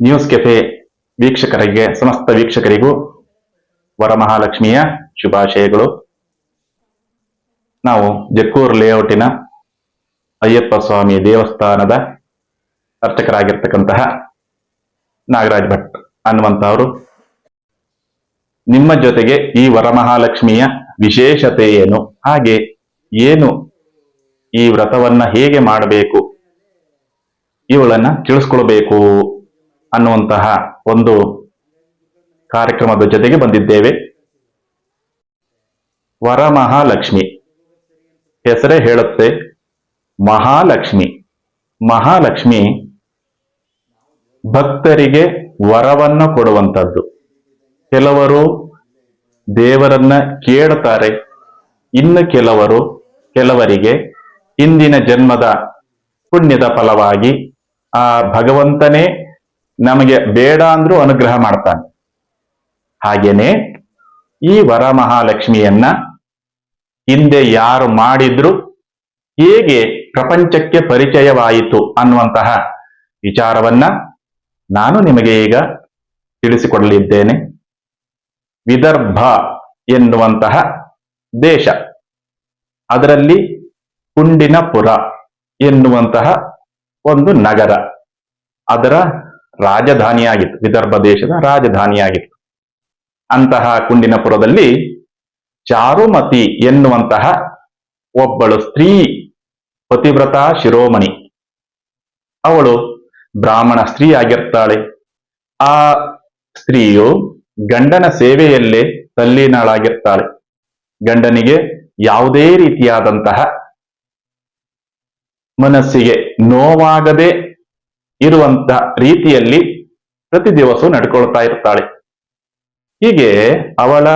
News cafe ವೀಕ್ಷಕರಿಗೆ, ಸಮಸ್ತ ವೀಕ್ಷಕರಿಗೂ ವರಮಹಾಲಕ್ಷ್ಮಿಯ ಶುಭಾಶಯಗಳು. ನಾವು ಜಕ್ಕೂರ್ ಲೇಔಟಿನ ಅಯ್ಯಪ್ಪ ಸ್ವಾಮಿ ದೇವಸ್ಥಾನದ ಅರ್ಚಕರಾಗಿರ್ತಕ್ಕಂತಹ ನಾಗರಾಜ್ ಭಟ್ ಅನ್ನುವಂಥವರು ನಿಮ್ಮ ಜೊತೆಗೆ ಈ ವರಮಹಾಲಕ್ಷ್ಮಿಯ ವಿಶೇಷತೆ ಏನು? ಹಾಗೆ ಏನು ಈ ವ್ರತವನ್ನ ಹೇಗೆ ಮಾಡಬೇಕು? ಇವುಗಳನ್ನ ತಿಳಿಸ್ಕೊಳ್ಬೇಕು. ಅನ್ನುವಂತಹ ಒಂದು ಕಾರ್ಯಕ್ರಮದ ಜೊತೆಗೆ ಬಂದಿದ್ದೇವೆ. ವರಮಹಾಲಕ್ಷ್ಮಿ. ಹೆಸರೇ ಹೇಳುತ್ತೆ. ಮಹಾಲಕ್ಷ್ಮಿ. ಮಹಾಲಕ್ಷ್ಮಿ ಭಕ್ತರಿಗೆ ವರವನ್ನು ಕೊಡುವಂಥದ್ದು ಕೆಲವರು ದೇವರನ್ನ ಕೇಳುತ್ತಾರೆ ಇನ್ನು ಕೆಲವರು ಕೆಲವರಿಗೆ ಇಂದಿನ ಜನ್ಮದ ಪುಣ್ಯದ ಫಲವಾಗಿ ಆ ಭಗವಂತನೇ ನಮಗೆ ಬೇಡ ಅಂದ್ರೂ ಅನುಗ್ರಹ ಮಾಡ್ತಾನೆ. ಹಾಗೇನೆ ಈ ವರಮಹಾಲಕ್ಷ್ಮಿಯನ್ನ ಹಿಂದೆ ಯಾರು ಮಾಡಿದ್ರು ಹೇಗೆ ಪ್ರಪಂಚಕ್ಕೆ ಪರಿಚಯವಾಯಿತು ಅನ್ನುವಂತಹ ವಿಚಾರವನ್ನ ನಾನು ನಿಮಗೆ ಈಗ ತಿಳಿಸಿಕೊಡಲಿದ್ದೇನೆ. ವಿದರ್ಭ ಎನ್ನುವಂತಹ ದೇಶ. ಅದರಲ್ಲಿ ಕುಂಡಿನಪುರ ಎನ್ನುವಂತಹ ಒಂದು ನಗರ. ಅದರ ರಾಜಧಾನಿಯಾಗಿತ್ತು, ವಿದರ್ಭ ದೇಶದ ರಾಜಧಾನಿಯಾಗಿತ್ತು. ಅಂತಹ ಕುಂಡಿನಪುರದಲ್ಲಿ ಚಾರುಮತಿ ಎನ್ನುವಂತಹ ಒಬ್ಬಳು ಸ್ತ್ರೀ ಪತಿವ್ರತ ಶಿರೋಮಣಿ. ಅವಳು ಬ್ರಾಹ್ಮಣ ಸ್ತ್ರೀ ಆಗಿರ್ತಾಳೆ. ಆ ಸ್ತ್ರೀಯು ಗಂಡನ ಸೇವೆಯಲ್ಲೇ ತಲ್ಲೀನಾಳಾಗಿರ್ತಾಳೆ. ಗಂಡನಿಗೆ ಯಾವುದೇ ರೀತಿಯಾದಂತಹ ಮನಸ್ಸಿಗೆ ನೋವಾಗದೆ ಇರುವಂತ ರೀತಿಯಲ್ಲಿ ಪ್ರತಿ ದಿವಸ ನಡ್ಕೊಳ್ತಾ ಇರ್ತಾಳೆ. ಹೀಗೆ ಅವಳ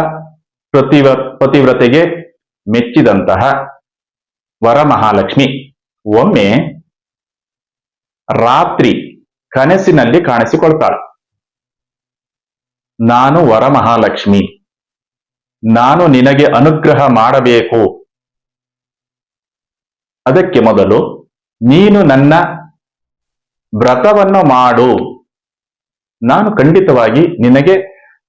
ಪ್ರತಿವ, ಪತಿವ್ರತೆಗೆ ಮೆಚ್ಚಿದಂತಹ ವರಮಹಾಲಕ್ಷ್ಮಿ ಒಮ್ಮೆ ರಾತ್ರಿ ಕನಸಿನಲ್ಲಿ ಕಾಣಿಸಿಕೊಳ್ತಾಳೆ. ನಾನು ವರಮಹಾಲಕ್ಷ್ಮಿ, ನಾನು ನಿನಗೆ ಅನುಗ್ರಹ ಮಾಡಬೇಕು. ಅದಕ್ಕೆ ಮೊದಲು ನೀನು ನನ್ನ ವ್ರತವನ್ನು ಮಾಡು. ನಾನು ಖಂಡಿತವಾಗಿ ನಿನಗೆ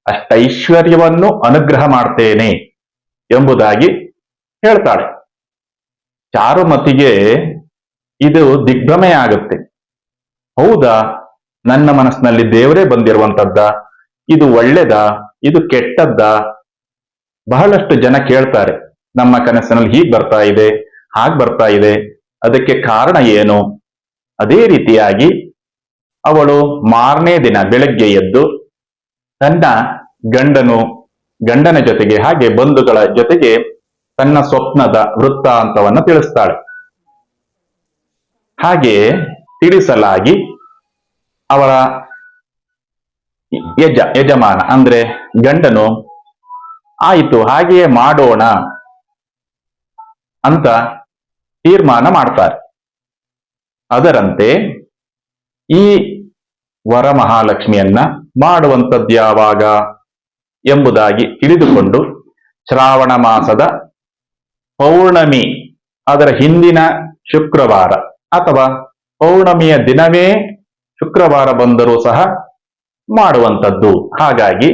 ಅಷ್ಟೈಶ್ವರ್ಯವನ್ನು ಅನುಗ್ರಹ ಮಾಡ್ತೇನೆ ಎಂಬುದಾಗಿ ಹೇಳ್ತಾಳೆ. ಚಾರುಮತಿಗೆ ಇದು ದಿಗ್ಭ್ರಮೆ ಆಗುತ್ತೆ. ಹೌದಾ? ನನ್ನ ಮನಸ್ಸಿನಲ್ಲಿ ದೇವರೇ ಬಂದಿರುವಂತದ್ದ ಇದು ಒಳ್ಳೆದ? ಇದು ಕೆಟ್ಟದ್ದ? ಬಹಳಷ್ಟು ಜನ ಕೇಳ್ತಾರೆ, ನಮ್ಮ ಕನಸಿನಲ್ಲಿ ಹೀಗ್ ಬರ್ತಾ ಇದೆ, ಹಾಗ್ ಬರ್ತಾ ಇದೆ, ಅದಕ್ಕೆ ಕಾರಣ ಏನು? ಅದೇ ರೀತಿಯಾಗಿ ಅವಳು ಮಾರನೇ ದಿನ ಬೆಳಗ್ಗೆ ಎದ್ದು ತನ್ನ ಗಂಡನು, ಗಂಡನ ಜೊತೆಗೆ ಹಾಗೆ ಬಂಧುಗಳ ಜೊತೆಗೆ ತನ್ನ ಸ್ವಪ್ನದ ವೃತ್ತಾಂತವನ್ನು ತಿಳಿಸ್ತಾಳೆ. ಹಾಗೆ ತಿಳಿಸಲಾಗಿ ಅವಳ ಯಜ, ಯಜಮಾನ ಅಂದ್ರೆ ಗಂಡನು, ಆಯಿತು, ಹಾಗೆಯೇ ಮಾಡೋಣ ಅಂತ ತೀರ್ಮಾನ ಮಾಡ್ತಾರೆ. ಅದರಂತೆ ಈ ವರಮಹಾಲಕ್ಷ್ಮಿಯನ್ನ ಮಾಡುವಂಥದ್ದು ಯಾವಾಗ ಎಂಬುದಾಗಿ ತಿಳಿದುಕೊಂಡು ಶ್ರಾವಣ ಮಾಸದ ಪೌರ್ಣಮಿ, ಅದರ ಹಿಂದಿನ ಶುಕ್ರವಾರ ಅಥವಾ ಪೌರ್ಣಮಿಯ ದಿನವೇ ಶುಕ್ರವಾರ ಬಂದರೂ ಸಹ ಮಾಡುವಂಥದ್ದು. ಹಾಗಾಗಿ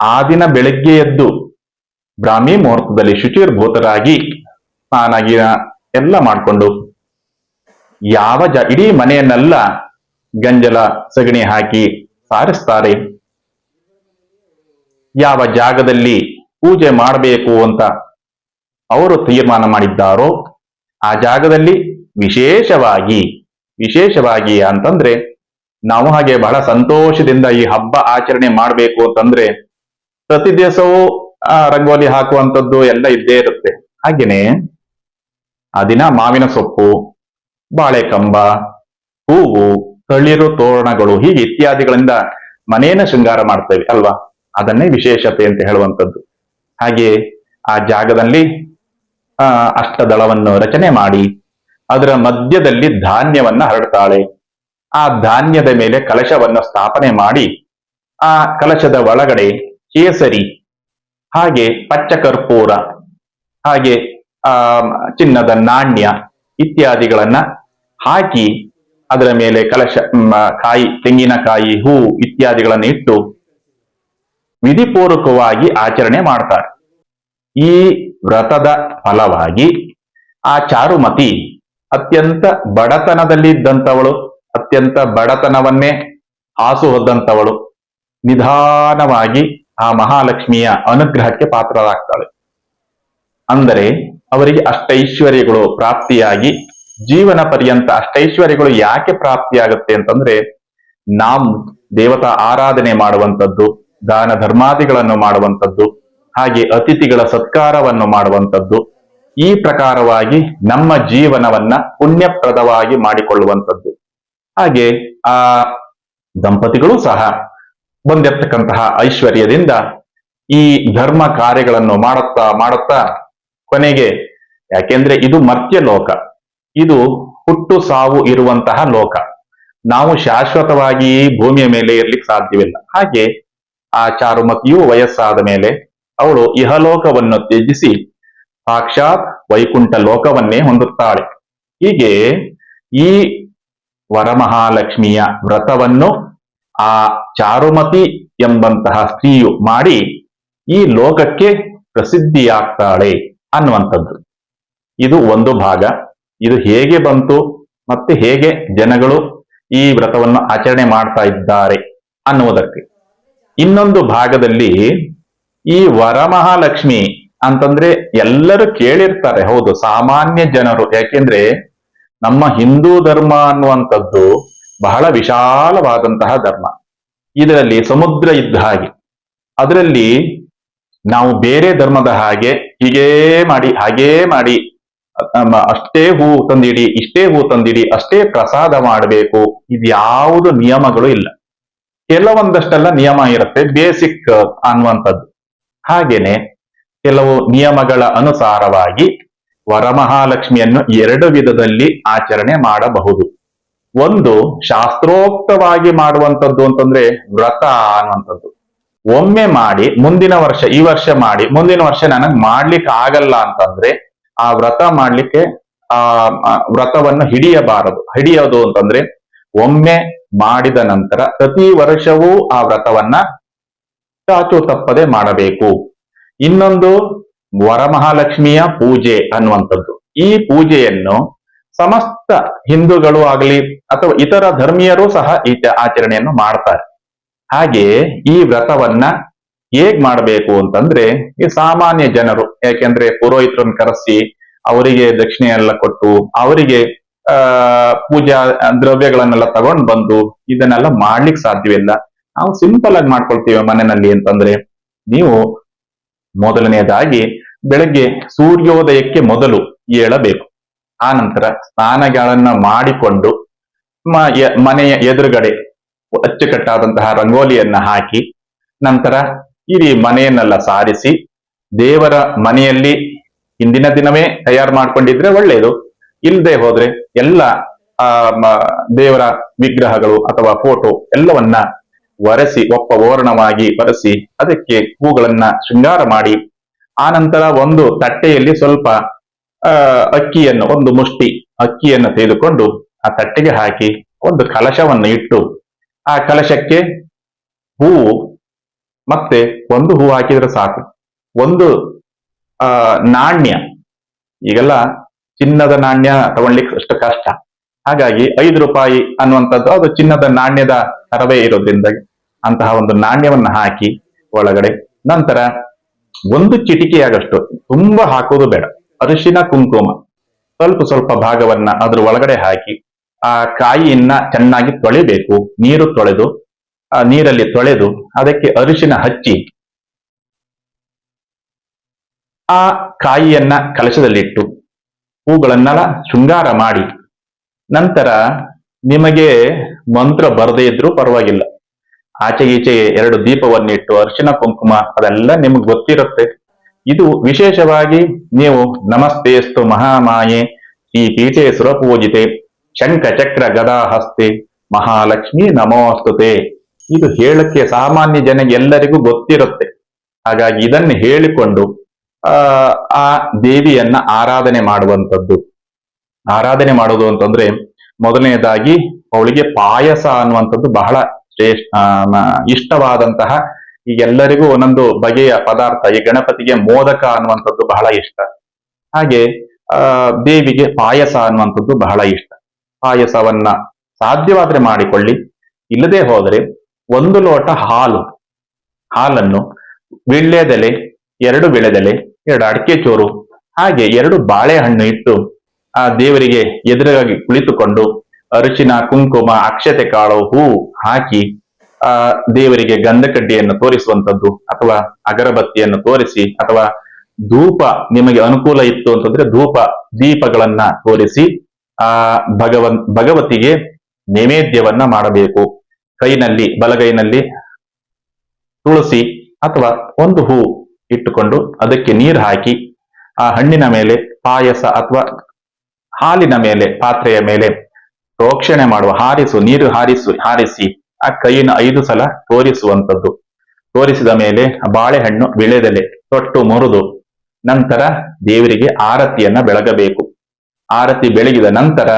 ಆ ದಿನ ಬೆಳಗ್ಗೆ ಎದ್ದು ಬ್ರಾಹ್ಮಿ ಮುಹೂರ್ತದಲ್ಲಿ ಶುಚಿರ್ಭೂತರಾಗಿ ಸ್ನಾನಗಿನ ಎಲ್ಲ ಮಾಡಿಕೊಂಡು ಯಾವ ಜ ಇಡೀ ಮನೆಯನ್ನೆಲ್ಲ ಗಂಜಲ, ಸಗಣಿ ಹಾಕಿ ಸಾರಿಸ್ತಾರೆ. ಯಾವ ಜಾಗದಲ್ಲಿ ಪೂಜೆ ಮಾಡಬೇಕು ಅಂತ ಅವರು ತೀರ್ಮಾನ ಮಾಡಿದ್ದಾರೋ, ಆ ಜಾಗದಲ್ಲಿ ವಿಶೇಷವಾಗಿ ವಿಶೇಷವಾಗಿ ಅಂತಂದ್ರೆ ನಾವು ಹಾಗೆ ಬಹಳ ಸಂತೋಷದಿಂದ ಈ ಹಬ್ಬ ಆಚರಣೆ ಮಾಡಬೇಕು ಅಂತಂದ್ರೆ ಪ್ರತಿ ದಿವಸವೂ ಆ, ರಂಗೋಲಿ ಹಾಕುವಂಥದ್ದು ಎಲ್ಲ ಇದ್ದೇ ಇರುತ್ತೆ. ಹಾಗೇನೆ ಆ ದಿನ ಮಾವಿನ ಸೊಪ್ಪು ಬಾಳೆಕಂಬ, ಹೂವು, ತಳಿರು, ತೋರಣಗಳು ಹೀಗೆ ಇತ್ಯಾದಿಗಳಿಂದ ಮನೆಯನ್ನ ಶೃಂಗಾರ ಮಾಡ್ತೇವೆ ಅಲ್ವಾ? ಅದನ್ನೇ ವಿಶೇಷತೆ ಅಂತ ಹೇಳುವಂಥದ್ದು. ಹಾಗೆ ಆ ಜಾಗದಲ್ಲಿ, ಆ, ಅಷ್ಟದಳವನ್ನು ರಚನೆ ಮಾಡಿ, ಅದರ ಮಧ್ಯದಲ್ಲಿ ಧಾನ್ಯವನ್ನ ಹರಡ್ತಾಳೆ. ಆ ಧಾನ್ಯದ ಮೇಲೆ ಕಲಶವನ್ನು ಸ್ಥಾಪನೆ ಮಾಡಿ, ಆ ಕಲಶದ ಒಳಗಡೆ ಕೇಸರಿ, ಹಾಗೆ ಪಚ್ಚ ಕರ್ಪೂರ ಹಾಗೆ, ಆ, ಚಿನ್ನದ ನಾಣ್ಯ ಇತ್ಯಾದಿಗಳನ್ನ ಹಾಕಿ ಅದರ ಮೇಲೆ ಕಲಶ ಕಾಯಿ ತೆಂಗಿನಕಾಯಿ ಹೂ ಇತ್ಯಾದಿಗಳನ್ನು ಇಟ್ಟು ವಿಧಿಪೂರ್ವಕವಾಗಿ ಆಚರಣೆ ಮಾಡ್ತಾರೆ. ಈ ವ್ರತದ ಫಲವಾಗಿ ಆ ಚಾರುಮತಿ ಅತ್ಯಂತ ಬಡತನದಲ್ಲಿದ್ದಂಥವಳು ಅತ್ಯಂತ ಬಡತನವನ್ನೇ ಹಾಸು ಹೊದ್ದಂಥವಳು ನಿಧಾನವಾಗಿ ಆ ಮಹಾಲಕ್ಷ್ಮಿಯ ಅನುಗ್ರಹಕ್ಕೆ ಪಾತ್ರರಾಗ್ತಾಳೆ. ಅಂದರೆ ಅವರಿಗೆ ಅಷ್ಟೈಶ್ವರ್ಯಗಳು ಪ್ರಾಪ್ತಿಯಾಗಿ, ಜೀವನ ಪರ್ಯಂತ ಅಷ್ಟೈಶ್ವರ್ಯಗಳು ಯಾಕೆ ಪ್ರಾಪ್ತಿಯಾಗುತ್ತೆ ಅಂತಂದ್ರೆ ನಾವು ದೇವತಾ ಆರಾಧನೆ ಮಾಡುವಂಥದ್ದು, ದಾನ ಧರ್ಮಾದಿಗಳನ್ನು ಮಾಡುವಂಥದ್ದು, ಹಾಗೆ ಅತಿಥಿಗಳ ಸತ್ಕಾರವನ್ನು ಮಾಡುವಂಥದ್ದು, ಈ ಪ್ರಕಾರವಾಗಿ ನಮ್ಮ ಜೀವನವನ್ನ ಪುಣ್ಯಪ್ರದವಾಗಿ ಮಾಡಿಕೊಳ್ಳುವಂಥದ್ದು. ಹಾಗೆ ಆ ದಂಪತಿಗಳು ಸಹ ಬಂದಿರ್ತಕ್ಕಂತಹ ಐಶ್ವರ್ಯದಿಂದ ಈ ಧರ್ಮ ಕಾರ್ಯಗಳನ್ನು ಮಾಡುತ್ತಾ ಮಾಡುತ್ತಾ ಕೊನೆಗೆ, ಯಾಕೆಂದ್ರೆ ಇದು ಮರ್ತ್ಯ ಲೋಕ. ಇದು ಹುಟ್ಟು ಸಾವು ಇರುವಂತಹ ಲೋಕ. ನಾವು ಶಾಶ್ವತವಾಗಿ ಭೂಮಿಯ ಮೇಲೆ ಇರ್ಲಿಕ್ಕೆ ಸಾಧ್ಯವಿಲ್ಲ. ಹಾಗೆ ಆ ಚಾರುಮತಿಯು ವಯಸ್ಸಾದ ಮೇಲೆ ಅವಳು ಇಹಲೋಕವನ್ನು ತ್ಯಜಿಸಿ ಸಾಕ್ಷಾತ್ ವೈಕುಂಠ ಲೋಕವನ್ನೇ ಹೊಂದುತ್ತಾಳೆ. ಹೀಗೆ ಈ ವರಮಹಾಲಕ್ಷ್ಮಿಯ ವ್ರತವನ್ನು ಆ ಚಾರುಮತಿ ಎಂಬಂತಹ ಸ್ತ್ರೀಯು ಮಾಡಿ ಈ ಲೋಕಕ್ಕೆ ಪ್ರಸಿದ್ಧಿಯಾಗ್ತಾಳೆ. ಅನ್ನುವಂಥದ್ದು. ಇದು ಒಂದು ಭಾಗ. ಇದು ಹೇಗೆ ಬಂತು ಮತ್ತೆ ಹೇಗೆ ಜನಗಳು ಈ ವ್ರತವನ್ನು ಆಚರಣೆ ಮಾಡ್ತಾ ಇದ್ದಾರೆ ಅನ್ನುವುದಕ್ಕೆ. ಇನ್ನೊಂದು ಭಾಗದಲ್ಲಿ ಈ ವರಮಹಾಲಕ್ಷ್ಮಿ ಅಂತಂದ್ರೆ ಎಲ್ಲರೂ ಕೇಳಿರ್ತಾರೆ. ಹೌದು, ಸಾಮಾನ್ಯ ಜನರು. ಯಾಕೆಂದ್ರೆ ನಮ್ಮ ಹಿಂದೂ ಧರ್ಮ ಅನ್ನುವಂಥದ್ದು ಬಹಳ ವಿಶಾಲವಾದಂತಹ ಧರ್ಮ. ಇದರಲ್ಲಿ ಸಮುದ್ರ ಇದ್ದ ಹಾಗೆ. ಅದರಲ್ಲಿ ನಾವು ಬೇರೆ ಧರ್ಮದ ಹಾಗೆ ಹೀಗೇ ಮಾಡಿ, ಹಾಗೇ ಮಾಡಿ ಅಷ್ಟೇ ಹೂ ತಂದಿಡಿ, ಇಷ್ಟೇ ಹೂ ತಂದಿಡಿ, ಅಷ್ಟೇ ಪ್ರಸಾದ ಮಾಡಬೇಕು. ಇದ್ಯಾವುದು ನಿಯಮಗಳು ಇಲ್ಲ. ಕೆಲವೊಂದಷ್ಟೆಲ್ಲ ನಿಯಮ ಇರುತ್ತೆ, ಬೇಸಿಕ್ ಅನ್ನುವಂಥದ್ದು. ಹಾಗೇನೆ ಕೆಲವು ನಿಯಮಗಳ ಅನುಸಾರವಾಗಿ ವರಮಹಾಲಕ್ಷ್ಮಿಯನ್ನು ಎರಡು ವಿಧದಲ್ಲಿ ಆಚರಣೆ ಮಾಡಬಹುದು. ಒಂದು ಶಾಸ್ತ್ರೋಕ್ತವಾಗಿ ಮಾಡುವಂಥದ್ದು ಅಂತಂದ್ರೆ ವ್ರತ ಅನ್ನುವಂಥದ್ದು. ಒಮ್ಮೆ ಮಾಡಿ, ಮುಂದಿನ ವರ್ಷ, ಈ ವರ್ಷ ಮಾಡಿ, ಮುಂದಿನ ವರ್ಷ ನನಗ್ ಮಾಡ್ಲಿಕ್ಕೆ ಆಗಲ್ಲ ಅಂತಂದ್ರೆ, ಆ ವ್ರತ ಮಾಡ್ಲಿಕ್ಕೆ, ಆ ವ್ರತವನ್ನು ಹಿಡಿಯಬಾರದು. ಹಿಡಿಯೋದು ಅಂತಂದ್ರೆ, ಒಮ್ಮೆ ಮಾಡಿದ ನಂತರ ಪ್ರತಿ ವರ್ಷವೂ ಆ ವ್ರತವನ್ನ ಚಾಚು ತಪ್ಪದೆ ಮಾಡಬೇಕು. ಇನ್ನೊಂದು ವರಮಹಾಲಕ್ಷ್ಮಿಯ ಪೂಜೆ ಅನ್ನುವಂಥದ್ದು. ಈ ಪೂಜೆಯನ್ನು ಸಮಸ್ತ ಹಿಂದೂಗಳು ಆಗಲಿ ಅಥವಾ ಇತರ ಧರ್ಮೀಯರು ಸಹ ಈ ಆಚರಣೆಯನ್ನು ಮಾಡ್ತಾರೆ. ಹಾಗೆ ಈ ವ್ರತವನ್ನ ಹೇಗ್ ಮಾಡಬೇಕು ಅಂತಂದ್ರೆ ಈ ಸಾಮಾನ್ಯ ಜನರು, ಯಾಕೆಂದ್ರೆ ಪುರೋಹಿತರನ್ನು ಕರೆಸಿ ಅವರಿಗೆ ದಕ್ಷಿಣೆ ಎಲ್ಲ ಕೊಟ್ಟು ಅವರಿಗೆ, ಆ, ಪೂಜಾ, ದ್ರವ್ಯಗಳನ್ನೆಲ್ಲ ತಗೊಂಡ್ ಬಂದು ಇದನ್ನೆಲ್ಲ ಮಾಡ್ಲಿಕ್ಕೆ ಸಾಧ್ಯವಿಲ್ಲ ನಾವು ಸಿಂಪಲ್ ಆಗಿ ಮಾಡ್ಕೊಳ್ತೀವಿ ಮನೆಯಲ್ಲಿ ಅಂತಂದ್ರೆ, ನೀವು ಮೊದಲನೆಯದಾಗಿ ಬೆಳಗ್ಗೆ ಸೂರ್ಯೋದಯಕ್ಕೆ ಮೊದಲು ಏಳಬೇಕು. ಆ ನಂತರ ಸ್ನಾನಗಳನ್ನ ಮಾಡಿಕೊಂಡು ಮನೆಯ ಎದುರುಗಡೆ ಅಚ್ಚುಕಟ್ಟಾದಂತಹ ರಂಗೋಲಿಯನ್ನ ಹಾಕಿ ನಂತರ ಇಡೀ ಮನೆಯನ್ನೆಲ್ಲ ಸಾರಿಸಿ ದೇವರ ಮನೆಯಲ್ಲಿ ಹಿಂದಿನ ದಿನವೇ ತಯಾರು ಮಾಡ್ಕೊಂಡಿದ್ರೆ ಒಳ್ಳೆಯದು ಇಲ್ಲದೆ ಹೋದ್ರೆ ಎಲ್ಲ ದೇವರ ವಿಗ್ರಹಗಳು ಅಥವಾ ಫೋಟೋ ಎಲ್ಲವನ್ನ ಒರೆಸಿ, ಒಪ್ಪ ಓರಣವಾಗಿ ಒರೆಸಿ ಅದಕ್ಕೆ ಹೂಗಳನ್ನ ಶೃಂಗಾರ ಮಾಡಿ, ಆ ನಂತರ ಒಂದು ತಟ್ಟೆಯಲ್ಲಿ ಸ್ವಲ್ಪ ಅಕ್ಕಿಯನ್ನು, ಒಂದು ಮುಷ್ಟಿ ಅಕ್ಕಿಯನ್ನು ತೆಗೆದುಕೊಂಡು ಆ ತಟ್ಟೆಗೆ ಹಾಕಿ ಒಂದು ಕಲಶವನ್ನು ಇಟ್ಟು ಆ ಕಲಶಕ್ಕೆ ಹೂವು, ಮತ್ತೆ ಒಂದು ಹೂವು ಹಾಕಿದ್ರೆ ಸಾಕು. ಒಂದು, ಆ, ನಾಣ್ಯ. ಈಗೆಲ್ಲ ಚಿನ್ನದ ನಾಣ್ಯ ತಗೊಳ್ಲಿಕ್ಕೆ ಅಷ್ಟು ಕಷ್ಟ. ಹಾಗಾಗಿ ಐದು ರೂಪಾಯಿ ಅನ್ನುವಂಥದ್ದು ಅದು ಚಿನ್ನದ ನಾಣ್ಯದ ತರವೇ ಇರೋದ್ರಿಂದ ಅಂತಹ ಒಂದು ನಾಣ್ಯವನ್ನ ಹಾಕಿ ಒಳಗಡೆ. ನಂತರ ಒಂದು ಚಿಟಿಕೆಯಾಗಷ್ಟು ತುಂಬಾ ಹಾಕೋದು ಬೇಡ. ಅರಿಶಿನ, ಕುಂಕುಮ. ಸ್ವಲ್ಪ ಸ್ವಲ್ಪ ಭಾಗವನ್ನ ಅದ್ರ ಒಳಗಡೆ ಹಾಕಿ ಆ ಕಾಯಿಯನ್ನ ಚೆನ್ನಾಗಿ ತೊಳಿಬೇಕು. ನೀರು ತೊಳೆದು, ಆ, ನೀರಲ್ಲಿ ತೊಳೆದು, ಅದಕ್ಕೆ ಅರಿಶಿನ ಹಚ್ಚಿ, ಆ ಕಾಯಿಯನ್ನ ಕಲಶದಲ್ಲಿಟ್ಟು, ಹೂಗಳನ್ನೆಲ್ಲ ಶೃಂಗಾರ ಮಾಡಿ, ನಂತರ ನಿಮಗೆ ಮಂತ್ರ ಬರದೇ ಇದ್ರೂ ಪರವಾಗಿಲ್ಲ. ಆಚೆ ಈಚೆ ಎರಡು ದೀಪವನ್ನಿಟ್ಟು, ಅರಿಶಿನ, ಕುಂಕುಮ, ಅದೆಲ್ಲ ನಿಮ್ಗೆ ಗೊತ್ತಿರುತ್ತೆ. ಇದು ವಿಶೇಷವಾಗಿ ನೀವು ನಮಸ್ತೇಸ್ತು ಮಹಾಮಾಯೆ, ಈ ಪೀಠೆ ಸುರಪೂಜಿತೆ ಶಂಖ ಚಕ್ರ ಗದಾ ಹಸ್ತೆ ಮಹಾಲಕ್ಷ್ಮಿ ನಮೋಸ್ತುತೆ. ಇದು ಹೇಳಕ್ಕೆ ಸಾಮಾನ್ಯ ಜನ ಎಲ್ಲರಿಗೂ ಗೊತ್ತಿರುತ್ತೆ. ಹಾಗಾಗಿ ಇದನ್ನು ಹೇಳಿಕೊಂಡು, ಆ ದೇವಿಯನ್ನ ಆರಾಧನೆ ಮಾಡುವಂಥದ್ದು. ಆರಾಧನೆ ಮಾಡೋದು ಅಂತಂದ್ರೆ ಮೊದಲನೇದಾಗಿ ಅವಳಿಗೆ ಪಾಯಸ ಅನ್ನುವಂಥದ್ದು ಬಹಳ ಶ್ರೇಷ್ಠ ಇಷ್ಟವಾದಂತಹ ಎಲ್ಲರಿಗೂ ಒಂದೊಂದು ಬಗೆಯ ಪದಾರ್ಥ, ಈ ಗಣಪತಿಗೆ ಮೋದಕ ಅನ್ನುವಂಥದ್ದು ಬಹಳ ಇಷ್ಟ. ಹಾಗೆ ದೇವಿಗೆ ಪಾಯಸ ಅನ್ನುವಂಥದ್ದು ಬಹಳ ಇಷ್ಟ. ಪಾಯಸವನ್ನ ಸಾಧ್ಯವಾದ್ರೆ ಮಾಡಿಕೊಳ್ಳಿ. ಇಲ್ಲದೆ ಹೋದರೆ ಒಂದು ಲೋಟ ಹಾಲು. ಹಾಲನ್ನು ವಿಳ್ಳೆದೆಲೆ ಎರಡು ವಿಳೆದೆಲೆ ಎರಡು ಅಡಿಕೆ ಚೂರು, ಹಾಗೆ ಎರಡು ಬಾಳೆಹಣ್ಣು ಇಟ್ಟು ಆ ದೇವರಿಗೆ ಎದುರಾಗಿ ಕುಳಿತುಕೊಂಡು ಅರಿಶಿನ, ಕುಂಕುಮ, ಅಕ್ಷತೆ ಕಾಳು, ಹೂ ಹಾಕಿ ಆ ದೇವರಿಗೆ ಗಂಧಕಡ್ಡಿಯನ್ನು ತೋರಿಸುವಂಥದ್ದು ಅಥವಾ ಅಗರಬತ್ತಿಯನ್ನು ತೋರಿಸಿ ಅಥವಾ ಧೂಪ ನಿಮಗೆ ಅನುಕೂಲ ಇತ್ತು ಅಂತಂದ್ರೆ ಧೂಪ ದೀಪಗಳನ್ನ ತೋರಿಸಿ ಆ ಭಗವನ್, ಭಗವತಿಗೆ ನೈವೇದ್ಯವನ್ನ ಮಾಡಬೇಕು. ಕೈನಲ್ಲಿ, ಬಲಗೈನಲ್ಲಿ ತುಳಸಿ ಅಥವಾ ಒಂದು ಹೂ ಇಟ್ಟುಕೊಂಡು ಅದಕ್ಕೆ ನೀರು ಹಾಕಿ, ಆ ಹಣ್ಣಿನ ಮೇಲೆ ಪಾಯಸ ಅಥವಾ ಹಾಲಿನ ಮೇಲೆ, ಪಾತ್ರೆಯ ಮೇಲೆ ಪ್ರೋಕ್ಷಣೆ ಮಾಡುವ, ಹಾರಿಸು, ನೀರು ಹಾರಿಸು, ಹಾರಿಸಿ, ಆ ಕೈಯನ್ನು ಐದು ಸಲ ತೋರಿಸುವಂಥದ್ದು. ತೋರಿಸಿದ ಮೇಲೆ ಬಾಳೆಹಣ್ಣು, ವಿಳೆದೆಲೆ, ತೊಟ್ಟು, ಮುರಿದು, ನಂತರ ದೇವರಿಗೆ ಆರತಿಯನ್ನ ಬೆಳಗಬೇಕು. ಆರತಿ ಬೆಳಗಿದ ನಂತರ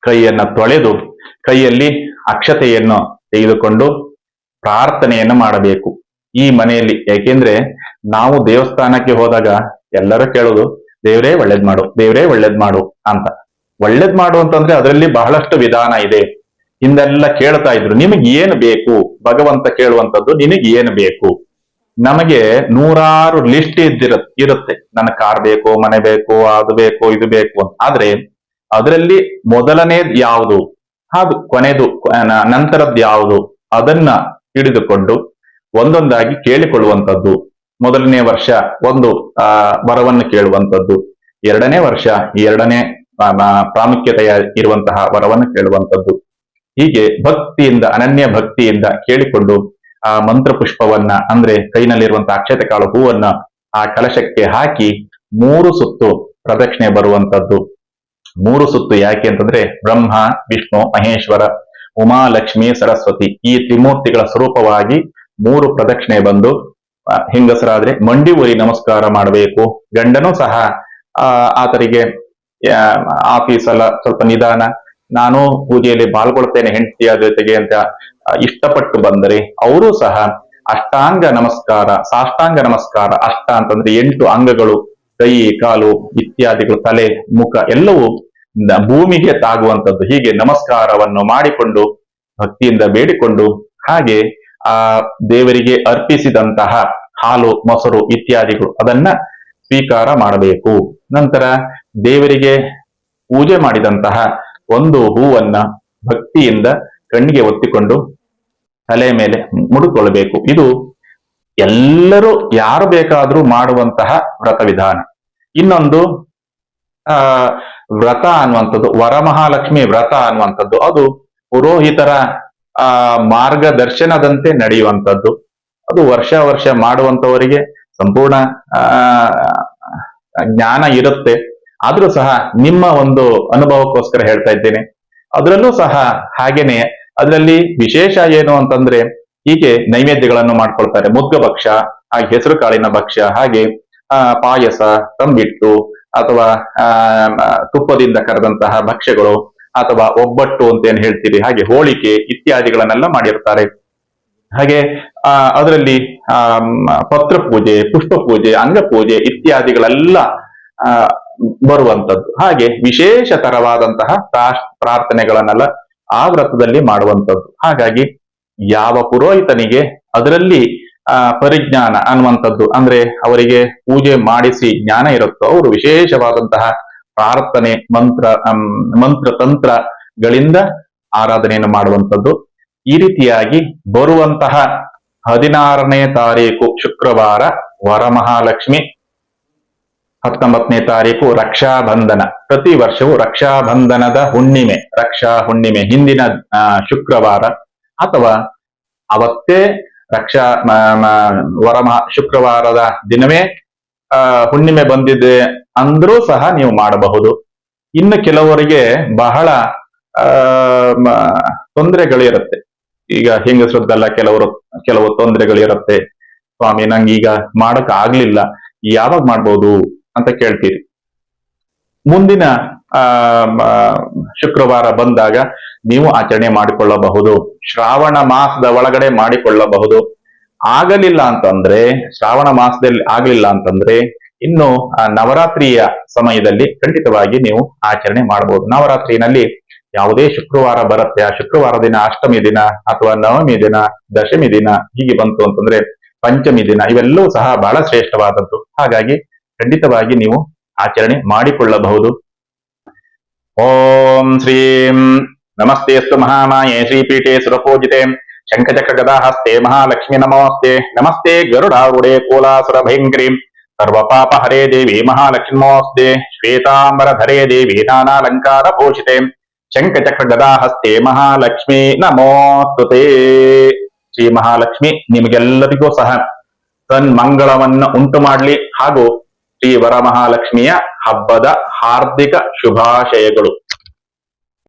ಕೈಯನ್ನ ತೊಳೆದು ಕೈಯಲ್ಲಿ ಅಕ್ಷತೆಯನ್ನು ತೆಗೆದುಕೊಂಡು ಪ್ರಾರ್ಥನೆಯನ್ನು ಮಾಡಬೇಕು. ಈ ಮನೆಯಲ್ಲಿ ಯಾಕೆಂದ್ರೆ ನಾವು ದೇವಸ್ಥಾನಕ್ಕೆ ಹೋದಾಗ ಎಲ್ಲರೂ ಕೇಳೋದು, ದೇವರೇ ಒಳ್ಳೇದ್ ಮಾಡು, ದೇವರೇ ಒಳ್ಳೇದ್ ಮಾಡು ಅಂತ. ಒಳ್ಳೇದ್ ಮಾಡು ಅಂತಂದ್ರೆ ಅದರಲ್ಲಿ ಬಹಳಷ್ಟು ವಿಧಾನ ಇದೆ. ಹಿಂದೆಲ್ಲ ಕೇಳ್ತಾ ಇದ್ರು, ನಿಮಗೆ ಏನು ಬೇಕು? ಭಗವಂತ ಕೇಳುವಂತದ್ದು ನಿನಗೆ ಏನು ಬೇಕು? ನಮಗೆ ನೂರಾರು ಲಿಸ್ಟ್ ಇದ್ದಿರ, ಇರುತ್ತೆ. ನನ್ನ ಕಾರ್ ಬೇಕು, ಮನೆ ಬೇಕು, ಅದು ಬೇಕು, ಇದು ಬೇಕು ಆದ್ರೆ ಅದರಲ್ಲಿ ಮೊದಲನೇದ್ ಯಾವುದು? ಅದು ಕೊನೆದು ನಂತರದ್ ನಂತರದ್ದು ಯಾವುದು? ಅದನ್ನ ಹಿಡಿದುಕೊಂಡು ಒಂದೊಂದಾಗಿ ಕೇಳಿಕೊಳ್ಳುವಂತದ್ದು ಮೊದಲನೇ ವರ್ಷ ಒಂದು, ಆ, ವರವನ್ನು ಕೇಳುವಂತದ್ದು ಎರಡನೇ ವರ್ಷ ಎರಡನೇ ಪ್ರಾಮುಖ್ಯತೆಯ ಇರುವಂತಹ ವರವನ್ನು ಕೇಳುವಂತದ್ದು ಹೀಗೆ ಭಕ್ತಿಯಿಂದ, ಅನನ್ಯ ಭಕ್ತಿಯಿಂದ ಕೇಳಿಕೊಂಡು ಆ ಮಂತ್ರ ಪುಷ್ಪವನ್ನ ಅಂದ್ರೆ ಕೈನಲ್ಲಿರುವಂತಹ ಅಕ್ಷತೆ ಕಾಳು ಹೂವನ್ನ ಆ ಕಲಶಕ್ಕೆ ಹಾಕಿ ಮೂರು ಸುತ್ತು ಪ್ರದಕ್ಷಿಣೆ ಬರುವಂತದ್ದು. ಮೂರು ಸುತ್ತು ಯಾಕೆ ಅಂತಂದ್ರೆ ಬ್ರಹ್ಮ, ವಿಷ್ಣು, ಮಹೇಶ್ವರ, ಉಮಾಲಕ್ಷ್ಮಿ, ಸರಸ್ವತಿ ಈ ತ್ರಿಮೂರ್ತಿಗಳ ಸ್ವರೂಪವಾಗಿ ಮೂರು ಪ್ರದಕ್ಷಿಣೆ ಬಂದು ಹೆಂಗಸರಾದ್ರೆ ಮಂಡಿ ಊರಿ ನಮಸ್ಕಾರ ಮಾಡಬೇಕು. ಗಂಡನೂ ಸಹ ಆತರಿಗೆ ಆಫೀಸ್ ಅಲ್ಲ ಸ್ವಲ್ಪ ನಿಧಾನ ನಾನು ಪೂಜೆಯಲ್ಲಿ ಪಾಲ್ಗೊಳ್ತೇನೆ ಹೆಂಡತಿಯ ಜೊತೆಗೆ ಅಂತ ಇಷ್ಟಪಟ್ಟು ಬಂದರೆ ಅವರು ಸಹ ಅಷ್ಟಾಂಗ ನಮಸ್ಕಾರ, ಸಾಷ್ಟಾಂಗ ನಮಸ್ಕಾರ, ಅಷ್ಟ ಅಂತಂದ್ರೆ ಎಂಟು ಅಂಗಗಳು, ಕೈ, ಕಾಲು ಇತ್ಯಾದಿಗಳು, ತಲೆ, ಮುಖ ಎಲ್ಲವೂ ಭೂಮಿಗೆ ತಾಗುವಂತದ್ದು ಹೀಗೆ ನಮಸ್ಕಾರವನ್ನು ಮಾಡಿಕೊಂಡು, ಭಕ್ತಿಯಿಂದ ಬೇಡಿಕೊಂಡು, ಹಾಗೆ, ಆ, ದೇವರಿಗೆ ಅರ್ಪಿಸಿದಂತಹ ಹಾಲು, ಮೊಸರು ಇತ್ಯಾದಿಗಳು ಅದನ್ನ ಸ್ವೀಕಾರ ಮಾಡಬೇಕು. ನಂತರ ದೇವರಿಗೆ ಪೂಜೆ ಮಾಡಿದಂತಹ ಒಂದು ಹೂವನ್ನ ಭಕ್ತಿಯಿಂದ ಕಣ್ಣಿಗೆ ಒತ್ತಿಕೊಂಡು ತಲೆ ಮೇಲೆ ಮುಡುಕೊಳ್ಳಬೇಕು ಇದು ಎಲ್ಲರೂ ಯಾರು ಬೇಕಾದ್ರೂ ಮಾಡುವಂತಹ ವ್ರತ ವಿಧಾನ. ಇನ್ನೊಂದು, ಆ, ವ್ರತ ಅನ್ನುವಂಥದ್ದು, ವರಮಹಾಲಕ್ಷ್ಮಿ ವ್ರತ ಅನ್ನುವಂಥದ್ದು, ಅದು ಪುರೋಹಿತರ, ಆ, ಮಾರ್ಗದರ್ಶನದಂತೆ ನಡೆಯುವಂಥದ್ದು. ಅದು ವರ್ಷ ವರ್ಷ ಮಾಡುವಂತವರಿಗೆ ಸಂಪೂರ್ಣ, ಆ, ಜ್ಞಾನ ಇರುತ್ತೆ. ಆದ್ರೂ ಸಹ ನಿಮ್ಮ ಒಂದು ಅನುಭವಕ್ಕೋಸ್ಕರ ಹೇಳ್ತಾ ಇದ್ದೇನೆ. ಅದರಲ್ಲೂ ಸಹ ಹಾಗೇನೆ, ಅದರಲ್ಲಿ ವಿಶೇಷ ಏನು ಅಂತಂದ್ರೆ ಹೀಗೆ ನೈವೇದ್ಯಗಳನ್ನು ಮಾಡ್ಕೊಳ್ತಾರೆ. ಮುದ್ಗ ಭಕ್ಷ್ಯ, ಹಾಗೆ ಹೆಸರು ಕಾಳಿನ ಭಕ್ಷ್ಯ, ಹಾಗೆ, ಆ, ಪಾಯಸ, ತಂಬಿಟ್ಟು, ಅಥವಾ, ಆ ತುಪ್ಪದಿಂದ ಕರೆದಂತಹ ಭಕ್ಷ್ಯಗಳು, ಅಥವಾ ಒಬ್ಬಟ್ಟು ಅಂತ ಏನ್ ಹೇಳ್ತೀರಿ, ಹಾಗೆ ಹೋಳಿಕೆ ಇತ್ಯಾದಿಗಳನ್ನೆಲ್ಲ ಮಾಡಿರ್ತಾರೆ. ಹಾಗೆ, ಆ, ಅದರಲ್ಲಿ, ಆ ಪತ್ರ ಪೂಜೆ ಪುಷ್ಪ ಪೂಜೆ ಅಂಗ ಪೂಜೆ ಇತ್ಯಾದಿಗಳೆಲ್ಲ ಬರುವಂತದ್ದು. ಹಾಗೆ ವಿಶೇಷ ತರವಾದಂತಹ ಪ್ರಾರ್ಥನೆಗಳನ್ನೆಲ್ಲ ಆ ವ್ರತದಲ್ಲಿ ಮಾಡುವಂತದ್ದು. ಹಾಗಾಗಿ ಯಾವ ಪುರೋಹಿತನಿಗೆ ಅದರಲ್ಲಿ, ಆ, ಪರಿಜ್ಞಾನ ಅನ್ನುವಂಥದ್ದು, ಅಂದ್ರೆ ಅವರಿಗೆ ಪೂಜೆ ಮಾಡಿಸಿ ಜ್ಞಾನ ಇರುತ್ತೋ, ಅವರು ವಿಶೇಷವಾದಂತಹ ಪ್ರಾರ್ಥನೆ ಮಂತ್ರ ಮಂತ್ರ ತಂತ್ರಗಳಿಂದ ಆರಾಧನೆಯನ್ನು ಮಾಡುವಂಥದ್ದು. ಈ ರೀತಿಯಾಗಿ ಬರುವಂತಹ ಹದಿನಾರನೇ ತಾರೀಕು ಶುಕ್ರವಾರ ವರಮಹಾಲಕ್ಷ್ಮಿ ಹತ್ತೊಂಬತ್ತನೇ ತಾರೀಕು ರಕ್ಷಾಬಂಧನ. ಪ್ರತಿ ವರ್ಷವೂ ರಕ್ಷಾಬಂಧನದ ಹುಣ್ಣಿಮೆ, ರಕ್ಷಾ ಹುಣ್ಣಿಮೆ ಹಿಂದಿನ ಶುಕ್ರವಾರ ಅಥವಾ ಅವತ್ತೇ ರಕ್ಷಾ, ಮ- ಮ- ವರಮಹಾ ಶುಕ್ರವಾರದ ದಿನವೇ ಹುಣ್ಣಿಮೆ ಬಂದಿದೆ ಅಂದ್ರೂ ಸಹ ನೀವು ಮಾಡಬಹುದು. ಇನ್ನು ಕೆಲವರಿಗೆ ಬಹಳ ತೊಂದರೆಗಳಿರುತ್ತೆ. ಈಗ ಹೆಂಗಸರದ್ದೆಲ್ಲ ಕೆಲವರು, ಕೆಲವು ತೊಂದರೆಗಳಿರುತ್ತೆ. ಸ್ವಾಮಿ ಈಗ ಮಾಡಕ್ ಆಗ್ಲಿಲ್ಲ ಯಾವಾಗ ಮಾಡ್ಬೋದು? ಅಂತ ಕೇಳ್ತೀರಿ. ಮುಂದಿನ ಶುಕ್ರವಾರ ಬಂದಾಗ ನೀವು ಆಚರಣೆ ಮಾಡಿಕೊಳ್ಳಬಹುದು. ಶ್ರಾವಣ ಮಾಸದ ಒಳಗಡೆ ಮಾಡಿಕೊಳ್ಳಬಹುದು. ಆಗಲಿಲ್ಲ ಅಂತಂದ್ರೆ, ಶ್ರಾವಣ ಮಾಸದಲ್ಲಿ ಆಗಲಿಲ್ಲ ಅಂತಂದ್ರೆ, ಇನ್ನು ನವರಾತ್ರಿಯ ಸಮಯದಲ್ಲಿ ಖಂಡಿತವಾಗಿ ನೀವು ಆಚರಣೆ ಮಾಡಬಹುದು. ನವರಾತ್ರಿನಲ್ಲಿ ಯಾವುದೇ ಶುಕ್ರವಾರ ಬರುತ್ತೆ. ಆ ಶುಕ್ರವಾರ ದಿನ ಅಷ್ಟಮಿ ದಿನ ಅಥವಾ ನವಮಿ ದಿನ, ದಶಮಿ ದಿನ ಹೀಗೆ ಬಂತು ಅಂತಂದ್ರೆ, ಪಂಚಮಿ ದಿನ ಇವೆಲ್ಲವೂ ಸಹ ಬಹಳ ಶ್ರೇಷ್ಠವಾದದ್ದು. ಹಾಗಾಗಿ ಖಂಡಿತವಾಗಿ ನೀವು ಆಚರಣೆ ಮಾಡಿಕೊಳ್ಳಬಹುದು. ಓಂ ಶ್ರೀಂ ನಮಸ್ತೆಸ್ತು ಮಹಾಮಾಯೆ ಶ್ರೀಪೀಠೆ ಸುರಪೂಜಿತೆ ಶಂಖಚಕ್ರ ಗದಾ ಹಸ್ತೆ ಮಹಾಲಕ್ಷ್ಮಿ ನಮೋಸ್ತೆ ನಮಸ್ತೆ ಗರುಡಾರುಡೆ ಕೋಲಾಸುರ ಭಯಂಕರಿ ಸರ್ವಪಾಪ ಹರೇ ದೇವಿ ಮಹಾಲಕ್ಷ್ಮೋಸ್ತೆ ಶ್ವೇತಾಂಬರ ಧರೇ ದೇವಿ ನಾನಾಲಂಕಾರ ಭೂಷಿತೆ ಶಂಖಚಕ್ರ ಗದಾ ಹಸ್ತೆ ಮಹಾಲಕ್ಷ್ಮಿ ನಮೋಸ್ತುತೆ. ಶ್ರೀ ಮಹಾಲಕ್ಷ್ಮಿ ನಿಮಗೆಲ್ಲರಿಗೂ ಸಹ ತನ್ಮಂಗಳವನ್ನ ಉಂಟು ಮಾಡಲಿ ಹಾಗೂ ಶ್ರೀ ವರಮಹಾಲಕ್ಷ್ಮಿಯ ಹಬ್ಬದ ಹಾರ್ದಿಕ ಶುಭಾಶಯಗಳು.